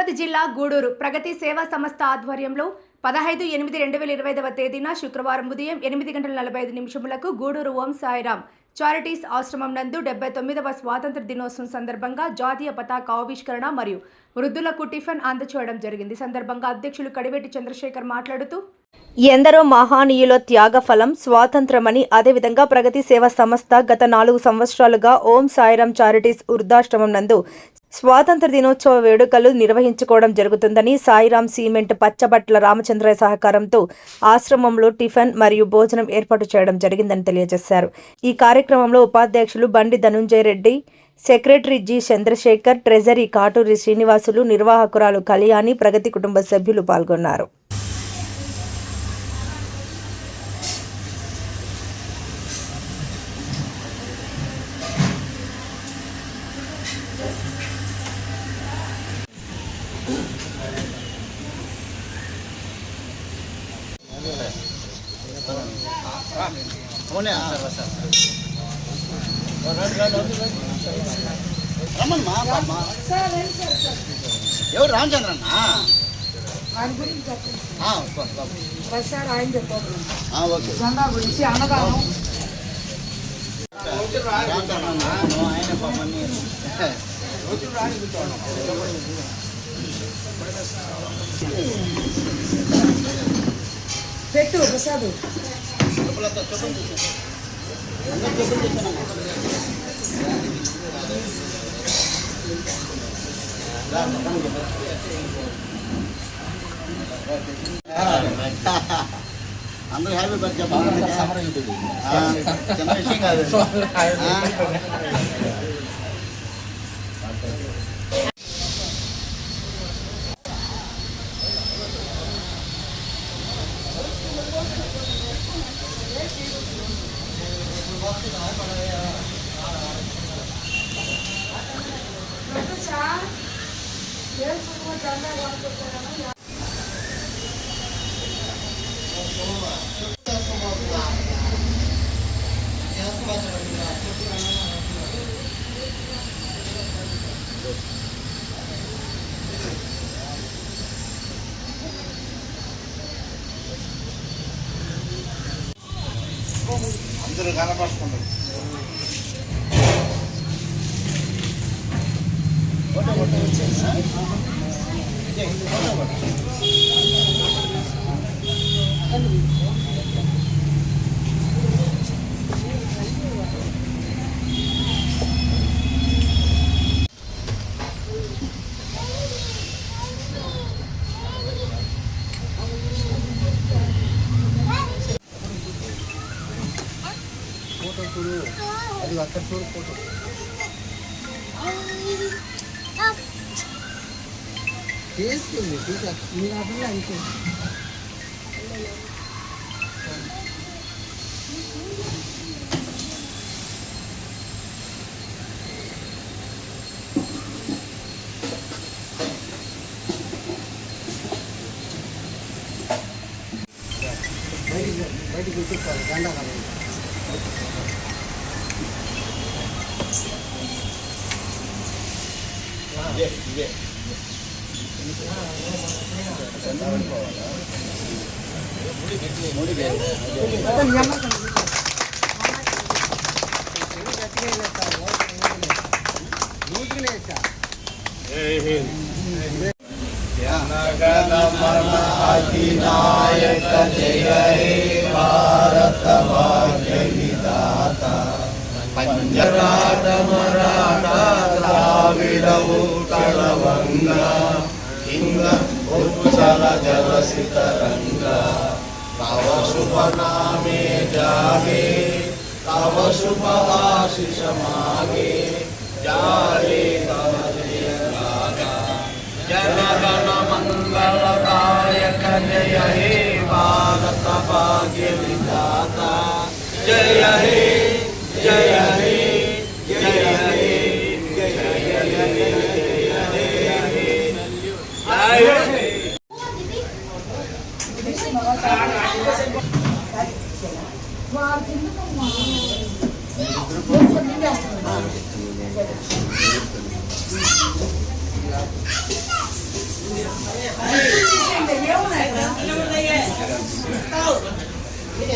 తిరుపతి జిల్లా గూడూరు ప్రగతి సేవా సంస్థ ఆధ్వర్యంలో పదహైదు ఎనిమిది రెండు వేల ఇరవై ఐదవ తేదీన శుక్రవారం ఉదయం ఎనిమిది గంటల నలభై ఐదు నిమిషములకు గూడూరు ఓం సాయిరామ్ చారిటీస్ ఆశ్రమం నందు డెబ్బై తొమ్మిదవ స్వాతంత్ర దినోత్సవం సందర్భంగా జాతీయ పతాక ఆవిష్కరణ మరియు వృద్ధులకు టిఫిన్ అందచేయడం జరిగింది. సందర్భంగా అధ్యక్షులు కడివెట్టి చంద్రశేఖర్ మాట్లాడుతూ ఎందరో మహానీయుల త్యాగఫలం స్వాతంత్రమని అదేవిధంగా ప్రగతి సేవా సంస్థ గత నాలుగు సంవత్సరాలుగా ఓం సాయిరాం చారిటీస్ వృద్ధాశ్రమం నందు స్వాతంత్ర దినోత్సవ వేడుకలు నిర్వహించుకోవడం జరుగుతుందని సాయిరాం సిమెంట్ పచ్చబట్ల రామచంద్రయ్య సహకారంతో ఆశ్రమంలో టిఫిన్ మరియు భోజనం ఏర్పాటు చేయడం జరిగిందని తెలియజేశారు. ఈ కార్యక్రమంలో ఉపాధ్యక్షులు Bandi Dhananjaya Reddy secretary G Chandrasekhar treasury Katuri Srinivasulu నిర్వాహకురాలు Kalyani ప్రగతి కుటుంబ సభ్యులు పాల్గొన్నారు అవునే రమ్మమ్మా బామ్మ ఎవరు రామచంద్రన్న ఆయన గురించి చెప్పండి ఆ, బా, బా. ప్రసాద్ ఆయన చెప్పారు జెండా గురించి అన్నదానం. పెట్టు ప్రసాద్. తీసేయ్. అందరూ హ్యాపీ బర్త్డే చిన్న విషయం కాదు. ఆ? అందరూ కనపడుతున్నారు ఫోటో చూడు ఫోటో చేస్తుంది చూసా మీ అప్పుడు అంతే బయటికి బయటికి కూర్చోవాలి గండా కదా ముడి పంజరాట మరాఠ ద్రావిడవు కళవంగ ఇంగ ఉచ్చల జలసితరంగ. తవ శుభనామే జాగే తవ శుభ ఆశిష మాగే జాగే తవ జయ గాథా జనగణ మంగళదాయక జయ హే భారత భాగ్య విధాత జయ హే జయ హే జయ హే జయ జయ జయ జయ హే వారు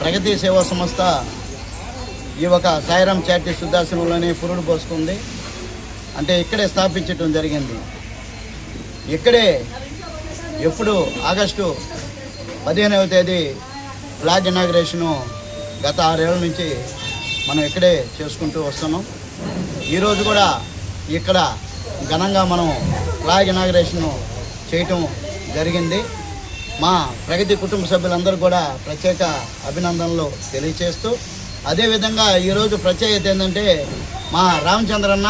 ప్రగతి సేవా సంస్థ ఈ ఒక సాయిరాం చాటి శుద్ధాశ్రమంలోనే పురుడు పోసుకుంది. అంటే ఇక్కడే స్థాపించటం జరిగింది. ఇక్కడే ఎప్పుడు ఆగస్టు పదిహేనవ తేదీ ఫ్లాగ్ ఇనాగ్రేషను గత ఆరేళ్ళ నుంచి మనం ఇక్కడే చేసుకుంటూ వస్తున్నాం. ఈరోజు కూడా ఇక్కడ ఘనంగా మనం ఫ్లాగ్ ఇనాగ్రేషను చేయటం జరిగింది. మా ప్రగతి కుటుంబ సభ్యులందరూ కూడా ప్రత్యేక అభినందనలు తెలియచేస్తూ అదేవిధంగా ఈరోజు ప్రత్యేకత ఏంటంటే మా రామచంద్రన్న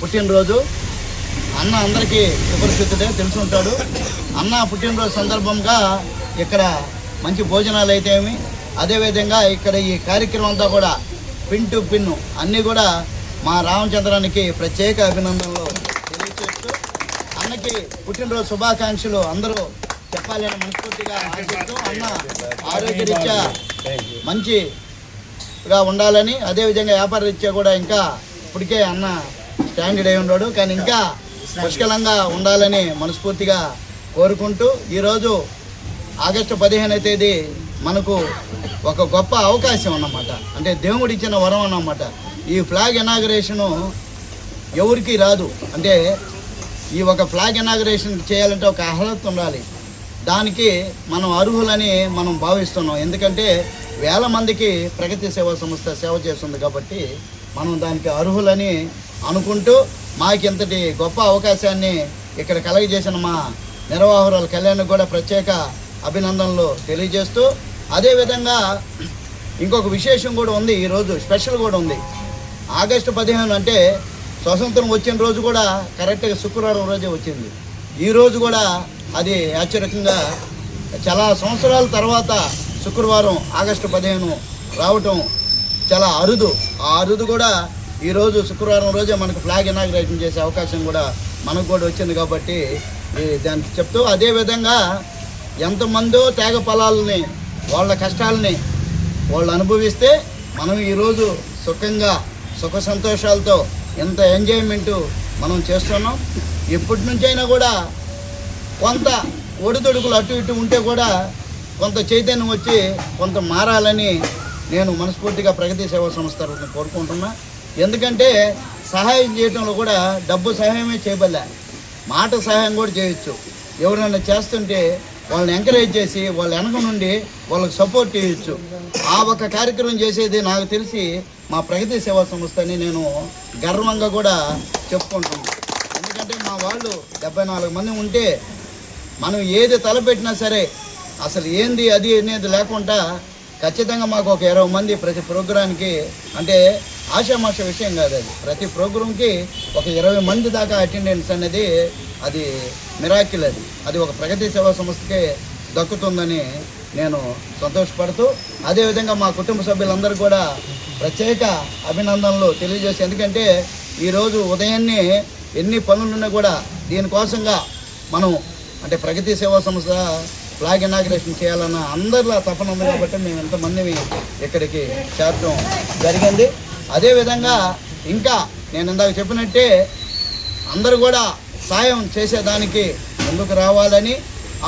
పుట్టినరోజు. అన్న అందరికీ సుపరిచితుడే తెలిసి ఉంటాడు అన్న పుట్టినరోజు సందర్భంగా ఇక్కడ మంచి భోజనాలు అయితేమి అదేవిధంగా ఇక్కడ ఈ కార్యక్రమం అంతా కూడా పిన్ టు పిన్ అన్నీ కూడా మా రామచంద్రానికి ప్రత్యేక అభినందనలు తెలియచేస్తూ అన్నకి పుట్టినరోజు శుభాకాంక్షలు అందరూ చెప్పాలని మనస్ఫూర్తిగా ఆశిస్తూ అన్న ఆరోగ్యరీత్యా మంచిగా ఉండాలని అదేవిధంగా వ్యాపార రీత్యా కూడా ఇంకా ఇప్పటికే అన్న స్టాండర్డ్ అయి ఉన్నాడు. కానీ ఇంకా పుష్కలంగా ఉండాలని మనస్ఫూర్తిగా కోరుకుంటూ ఈరోజు ఆగస్టు పదిహేనవ తేదీ మనకు ఒక గొప్ప అవకాశం అన్నమాట. అంటే దేవుడు ఇచ్చిన వరం అన్నమాట. ఈ ఫ్లాగ్ ఇనాగరేషను ఎవరికి రాదు. అంటే ఈ ఒక ఫ్లాగ్ ఇనాగరేషన్ చేయాలంటే ఒక అర్హత ఉండాలి. దానికి మనం అర్హులని మనం భావిస్తున్నాం. ఎందుకంటే వేల మందికి ప్రగతి సేవా సంస్థ సేవ చేస్తుంది కాబట్టి మనం దానికి అర్హులని అనుకుంటూ మాకు ఇంతటి గొప్ప అవకాశాన్ని ఇక్కడ కలగజేసిన మా నిర్వాహకురాలు కళ్యాణ్కి కూడా ప్రత్యేక అభినందనలు తెలియజేస్తూ అదేవిధంగా ఇంకొక విశేషం కూడా ఉంది ఈరోజు స్పెషల్ కూడా ఉంది. ఆగస్టు పదిహేను అంటే స్వతంత్రం వచ్చిన రోజు కూడా కరెక్ట్గా శుక్రవారం రోజే వచ్చింది. ఈరోజు కూడా అది ఆశ్చర్యకంగా చాలా సంవత్సరాల తర్వాత శుక్రవారం ఆగస్టు పదిహేను రావటం చాలా అరుదు. ఆ అరుదు కూడా ఈరోజు శుక్రవారం రోజే మనకు ఫ్లాగ్ ఇనాగ్రేషన్ చేసే అవకాశం కూడా మనకు కూడా వచ్చింది కాబట్టి దానికి చెప్తూ అదేవిధంగా ఎంతమందో త్యాగ ఫలాలని వాళ్ళ కష్టాలని వాళ్ళు అనుభవిస్తే మనం ఈరోజు సుఖంగా సుఖ సంతోషాలతో ఎంత ఎంజాయ్మెంటు మనం చేస్తున్నాం. ఎప్పటి నుంచైనా కూడా కొంత ఒడిదొడుకులు అటు ఇటు ఉంటే కూడా కొంత చైతన్యం వచ్చి కొంత మారాలని నేను మనస్ఫూర్తిగా ప్రగతి సేవా సంస్థ కోరుకుంటున్నా. ఎందుకంటే సహాయం చేయడంలో కూడా డబ్బు సహాయమే చేయబడలే. మాట సహాయం కూడా చేయొచ్చు. ఎవరైనా చేస్తుంటే వాళ్ళని ఎంకరేజ్ చేసి వాళ్ళ వెనక నుండి వాళ్ళకి సపోర్ట్ చేయొచ్చు. ఆ ఒక కార్యక్రమం చేసేది నాకు తెలిసి మా ప్రగతి సేవా సంస్థని నేను గర్వంగా కూడా చెప్పుకుంటున్నాను ఎందుకంటే మా వాళ్ళు డెబ్బై నాలుగు మంది ఉంటే మనం ఏది తలపెట్టినా సరే అసలు ఏంది అది అనేది లేకుండా ఖచ్చితంగా మాకు ఒక ఇరవై మంది ప్రతి ప్రోగ్రాంకి అంటే ఆషామాష విషయం కాదు అది. ప్రతి ప్రోగ్రాంకి ఒక ఇరవై మంది దాకా అటెండెన్స్ అనేది అది మిరాకిల్ అది. అది ఒక ప్రగతి సేవా సంస్థకే దక్కుతుందని నేను సంతోషపడుతూ అదేవిధంగా మా కుటుంబ సభ్యులందరూ కూడా ప్రత్యేక అభినందనలు తెలియజేసి ఎందుకంటే ఈరోజు ఉదయాన్నే ఎన్ని పనులున్నా కూడా దీనికోసంగా మనం అంటే ప్రగతి సేవా సంస్థ ఫ్లాగ్ ఇనాగ్రేషన్ చేయాలన్న అందరిలో తపన ఉంది కాబట్టి మేము ఎంతమందిని ఇక్కడికి చేరడం జరిగింది. అదేవిధంగా ఇంకా నేను ఇందాక చెప్పినట్టే అందరూ కూడా సాయం చేసేదానికి ముందుకు రావాలని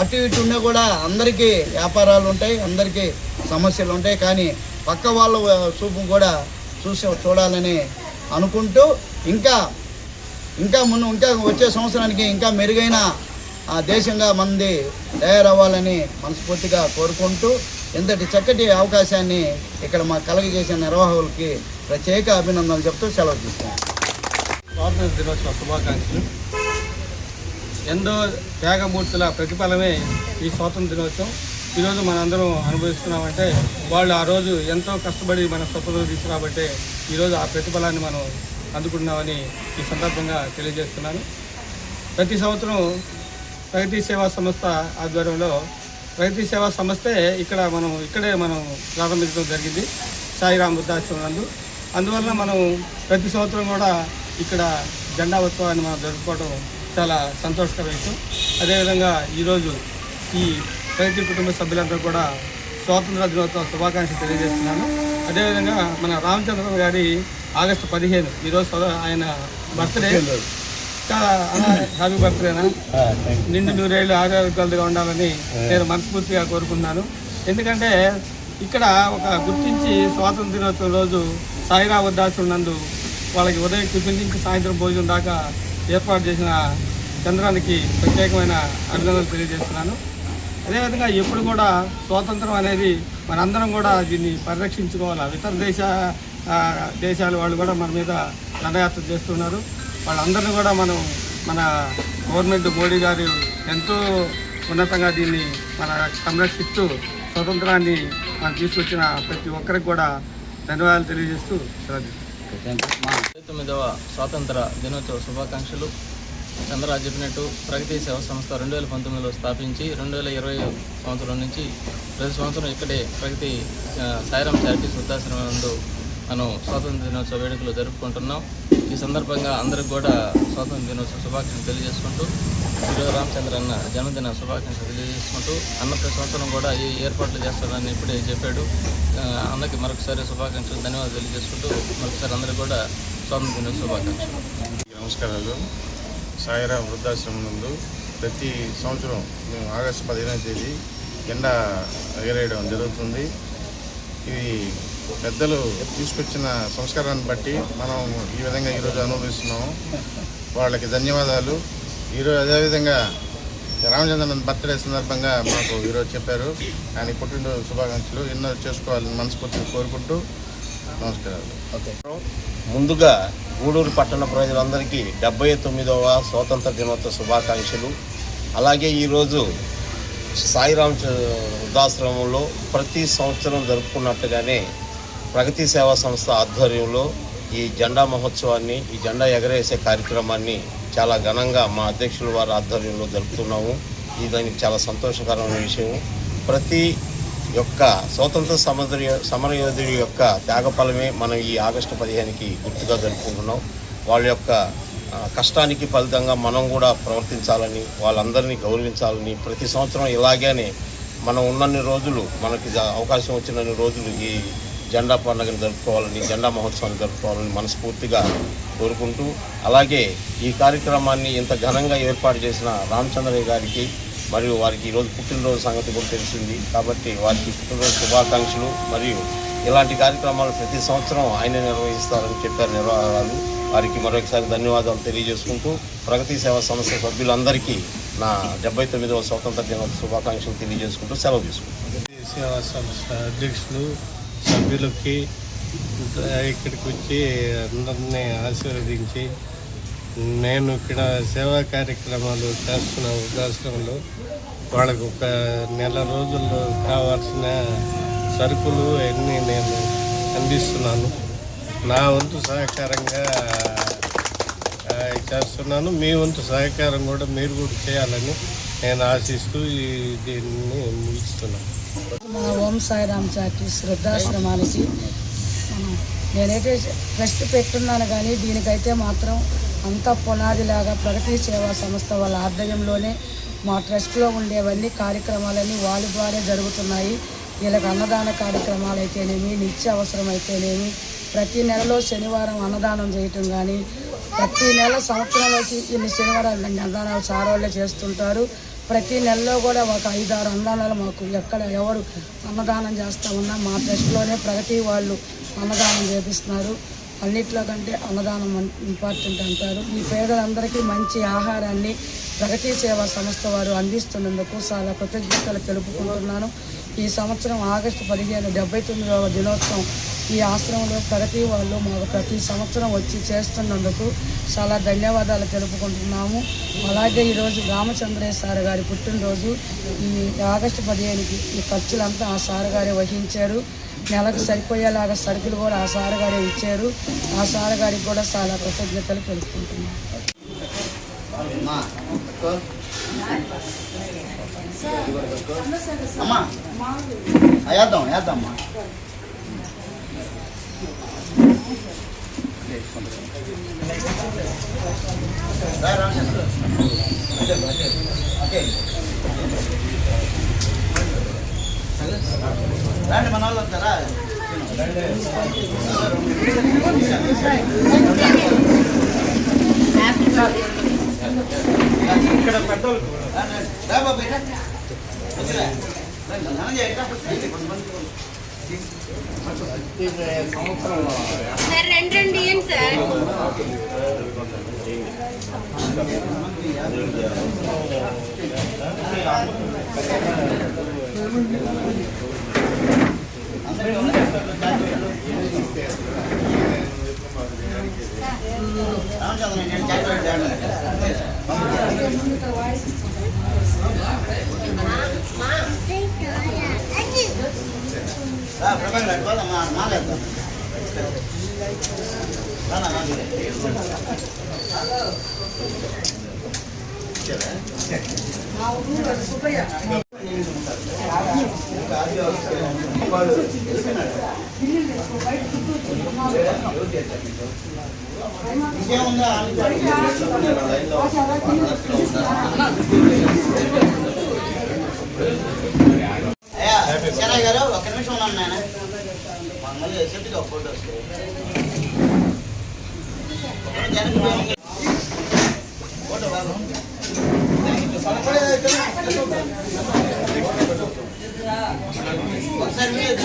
అటు ఇటు ఉన్నా కూడా అందరికీ వ్యాపారాలు ఉంటాయి అందరికీ సమస్యలు ఉంటాయి. కానీ పక్క వాళ్ళ చూపు కూడా చూసి చూడాలని అనుకుంటూ ఇంకా ఇంకా ముందు ఇంకా వచ్చే సంవత్సరానికి ఇంకా మెరుగైన ఆ దేశంగా మంది తయారవ్వాలని మనస్ఫూర్తిగా కోరుకుంటూ ఇంతటి చక్కటి అవకాశాన్ని ఇక్కడ మా కలగజేసిన నిర్వాహకులకి ప్రత్యేక అభినందనలు చెప్తూ సెలవు తీసుకున్నాను స్వాతంత్ర దినోత్సవ శుభాకాంక్షలు. ఎంతో త్యాగమూర్తుల ప్రతిఫలమే ఈ స్వాతంత్ర దినోత్సవం. ఈరోజు మనందరం అనుభవిస్తున్నామంటే వాళ్ళు ఆ రోజు ఎంతో కష్టపడి మన స్వతంత్రం తీసుకురాబట్టే ఈరోజు ఆ ప్రతిఫలాన్ని మనం అందుకుంటున్నామని ఈ సందర్భంగా తెలియజేస్తున్నాను. ప్రతి సంవత్సరం ప్రగతి సేవా సంస్థ ఆధ్వర్యంలో ప్రగతి సేవా సంస్థే ఇక్కడ మనం ఇక్కడే మనం ప్రారంభించడం జరిగింది. సాయిరామ్ వృద్ధాశ్రమం నందు. అందువలన మనం ప్రతి సంవత్సరం కూడా ఇక్కడ జెండా ఉత్సవాన్ని మనం జరుపుకోవడం చాలా సంతోషకర విషయం అదేవిధంగా ఈరోజు ఈ రైతు కుటుంబ సభ్యులందరూ కూడా స్వాతంత్ర దినోత్సవ శుభాకాంక్షలు తెలియజేస్తున్నాను. అదేవిధంగా మన రామచంద్ర గారి ఆగస్టు పదిహేను ఈరోజు ఆయన బర్త్డే. చాలా హ్యాపీ బర్త్డేనా నిండు నూరేళ్ళు ఆరోగ్యాలుగా ఉండాలని నేను మనస్ఫూర్తిగా కోరుకుంటున్నాను. ఎందుకంటే ఇక్కడ ఒక గుర్తించి స్వాతంత్ర దినోత్సవం రోజు సాయిరా వద్దాసులు నందు వాళ్ళకి ఉదయం టిఫిన్ నుంచి సాయంత్రం భోజనం దాకా ఏర్పాటు చేసిన చంద్రానికి ప్రత్యేకమైన అభినందనలు తెలియజేస్తున్నాను. అదేవిధంగా ఎప్పుడు కూడా స్వాతంత్రం అనేది మనందరం కూడా దీన్ని పరిరక్షించుకోవాలి? ఇతర దేశ దేశాల వాళ్ళు కూడా మన మీద దండయాత్ర చేస్తున్నారు. వాళ్ళందరినీ కూడా మనం మన గవర్నమెంట్ మోడీ గారు ఎంతో ఉన్నతంగా దీన్ని మన సంరక్షిస్తూ స్వతంత్రాన్ని మనం తీసుకొచ్చిన ప్రతి ఒక్కరికి కూడా ధన్యవాదాలు తెలియజేస్తూ పంతొమ్మిదవ తొమ్మిదవ స్వాతంత్ర దినోత్సవ శుభాకాంక్షలు. చంద్రరాజు చెప్పినట్టు ప్రగతి సేవా సంస్థ రెండు వేల పంతొమ్మిదిలో స్థాపించి రెండు వేల ఇరవై సంవత్సరం నుంచి ప్రతి సంవత్సరం ఇక్కడే ప్రగతి ఆ, సాయిరాం చారిటీస్ వృద్ధాశ్రమం మనం స్వాతంత్ర దినోత్సవ వేడుకలు జరుపుకుంటున్నాం. ఈ సందర్భంగా అందరికి కూడా స్వాతంత్ర దినోత్సవ శుభాకాంక్షలు తెలియజేసుకుంటూ ఈరోజు రామచంద్ర అన్న జన్మదిన శుభాకాంక్షలు తెలియజేసుకుంటూ అన్న ప్రతి సంవత్సరం కూడా ఈ ఏర్పాట్లు చేస్తారని ఇప్పుడే చెప్పాడు. ఆ, అన్నకి మరొకసారి శుభాకాంక్షలు ధన్యవాదాలు తెలియజేసుకుంటూ మరొకసారి అందరికీ కూడా స్వాతంత్ర దినోత్సవ శుభాకాంక్షలు. నమస్కారాలు. సాయిరా వృద్ధాశ్రమం నందు ప్రతి సంవత్సరం మేము ఆగస్టు పదిహేనవ తేదీ జెండా ఎగరేయడం జరుగుతుంది. ఇది పెద్దలు తీసుకొచ్చిన సంస్కారాన్ని బట్టి మనం ఈ విధంగా ఈరోజు అనుభవిస్తున్నాము. వాళ్ళకి ధన్యవాదాలు. ఈరోజు అదేవిధంగా రామచంద్రన్ బర్త్డే సందర్భంగా మాకు ఈరోజు చెప్పారు. ఆయన పుట్టినరోజు శుభాకాంక్షలు. ఎన్నో చేసుకోవాలని మనస్ఫూర్తిగా కోరుకుంటూ నమస్కారాలు. ముందుగా గూడూరు పట్టణ ప్రజలందరికీ డెబ్బై తొమ్మిదవ స్వాతంత్ర దినోత్సవ శుభాకాంక్షలు. అలాగే ఈరోజు సాయిరామ్ వృద్ధాశ్రమంలో ప్రతి సంవత్సరం జరుపుకున్నట్టుగానే ప్రగతి సేవా సంస్థ ఆధ్వర్యంలో ఈ జెండా మహోత్సవాన్ని ఈ జెండా ఎగరేసే కార్యక్రమాన్ని చాలా ఘనంగా మా అధ్యక్షుల వారి ఆధ్వర్యంలో జరుపుతున్నాము. ఇది దానికి చాలా సంతోషకరమైన విషయం. ప్రతి యొక్క స్వతంత్ర సమర సమరయోధుడి యొక్క త్యాగఫలమే మనం ఈ ఆగస్టు పదిహేనుకి గుర్తుగా జరుపుకుంటున్నాం. వాళ్ళ యొక్క కష్టానికి ఫలితంగా మనం కూడా ప్రవర్తించాలని వాళ్ళందరినీ గౌరవించాలని ప్రతి సంవత్సరం ఇలాగేనే మనం ఉన్నన్ని రోజులు మనకి అవకాశం వచ్చినన్ని రోజులు ఈ జెండా పండుగను జరుపుకోవాలని జెండా మహోత్సవాన్ని జరుపుకోవాలని మనస్ఫూర్తిగా కోరుకుంటూ అలాగే ఈ కార్యక్రమాన్ని ఇంత ఘనంగా ఏర్పాటు చేసిన రామచంద్రయ్య గారికి మరియు వారికి ఈరోజు పుట్టినరోజు సంగతి కూడా తెలిసింది. కాబట్టి వారికి పుట్టినరోజు శుభాకాంక్షలు మరియు ఇలాంటి కార్యక్రమాలు ప్రతి సంవత్సరం ఆయన నిర్వహిస్తారని చెప్పారు నిర్వాహకులు వారికి మరొకసారి ధన్యవాదాలు తెలియజేసుకుంటూ ప్రగతి సేవా సంస్థ సభ్యులందరికీ నా డెబ్బై తొమ్మిదవ స్వాతంత్ర దినోత్సవ శుభాకాంక్షలు తెలియజేసుకుంటూ సెలవు తీసుకుంటాను సేవా సంస్థ అధ్యక్షులు సభ్యులకి ఇక్కడికి వచ్చి అందరినీ ఆశీర్వదించి నేను ఇక్కడ సేవా కార్యక్రమాలు చేస్తున్న ఉద్దేశంలో వాళ్ళకు ఒక నెల రోజుల్లో కావాల్సిన సరుకులు అన్నీ నేను అందిస్తున్నాను. నా వంతు సహకారంగా చేస్తున్నాను. మీ వంతు సహకారం కూడా మీరు కూడా చేయాలని నేను ఆశిస్తూ ఈ దీన్ని ముగిస్తున్నాను. మన ఓం సాయిరామ్ చాటి శ్రద్ధాశ్రమానికి నేనైతే ట్రస్ట్ పెట్టున్నాను కానీ దీనికైతే మాత్రం అంత పునాదిలాగా ప్రగతి సేవా సంస్థ వాళ్ళ ఆధ్వర్యంలోనే మా ట్రస్ట్లో ఉండేవన్నీ కార్యక్రమాలన్నీ వాళ్ళ ద్వారా జరుగుతున్నాయి. వీళ్ళకి అన్నదాన కార్యక్రమాలు అయితేనేమి నిత్య అవసరం అయితేనేమి ప్రతి నెలలో శనివారం అన్నదానం చేయటం కానీ ప్రతి నెల సంవత్సరంలోకి ఇన్ని శనివారాలు అన్నదానాలు సార్ వాళ్ళే చేస్తుంటారు. ప్రతి నెలలో కూడా ఒక ఐదారు అన్నదానాలు మాకు ఎక్కడ ఎవరు అన్నదానం చేస్తా ఉన్నా మా ట్రస్ట్లోనే ప్రగతి వాళ్ళు అన్నదానం చేపిస్తున్నారు. అన్నిట్లో కంటే అన్నదానం అన్- ఇంపార్టెంట్ అంటారు. ఈ పేదలందరికీ మంచి ఆహారాన్ని ప్రగతి సేవా సంస్థ వారు అందిస్తున్నందుకు చాలా కృతజ్ఞతలు తెలుపుకుంటున్నాను. ఈ సంవత్సరం ఆగస్టు పదిహేను డెబ్బై తొమ్మిదవ దినోత్సవం ఈ ఆశ్రమంలో ప్రగతి వాళ్ళు మాకు ప్రతి సంవత్సరం వచ్చి చేస్తున్నందుకు చాలా ధన్యవాదాలు తెలుపుకుంటున్నాము. అలాగే ఈరోజు రామచంద్రయ్య సార్ గారి పుట్టినరోజు. ఈ ఆగస్టు పదిహేనుకి ఈ ఖర్చులంతా ఆ సార్ గారే వహించారు. నెలకు సరిపోయేలాగా సరుకులు కూడా ఆ సార్ గారే ఇచ్చారు. ఆ సార్ గారికి కూడా చాలా కృతజ్ఞతలు తెలుపుకుంటున్నాను అమ్మా. వేద్దాం వేద్దాం అమ్మా రా, రా. ఓకే. రండి మన వాళ్ళు వస్తారా ఇక్కడ పెద్దోళ్ళు. రా కొంతమంది సార్ రెండు రెండు ఇవ్వండి సార్ రామచంద్ర నేను చాక్లెట్ తేను. రా, ప్రభాకర్ అటు పోదాం, మా- మాలేద్దాం. రా, నా, నా, ఇంకేముందా గారు ఒక నిమిషం ఉన్నాను నాయన మళ్ళీ సెట్గా ఫోటో ఫోటో బాగా 就个东是我在这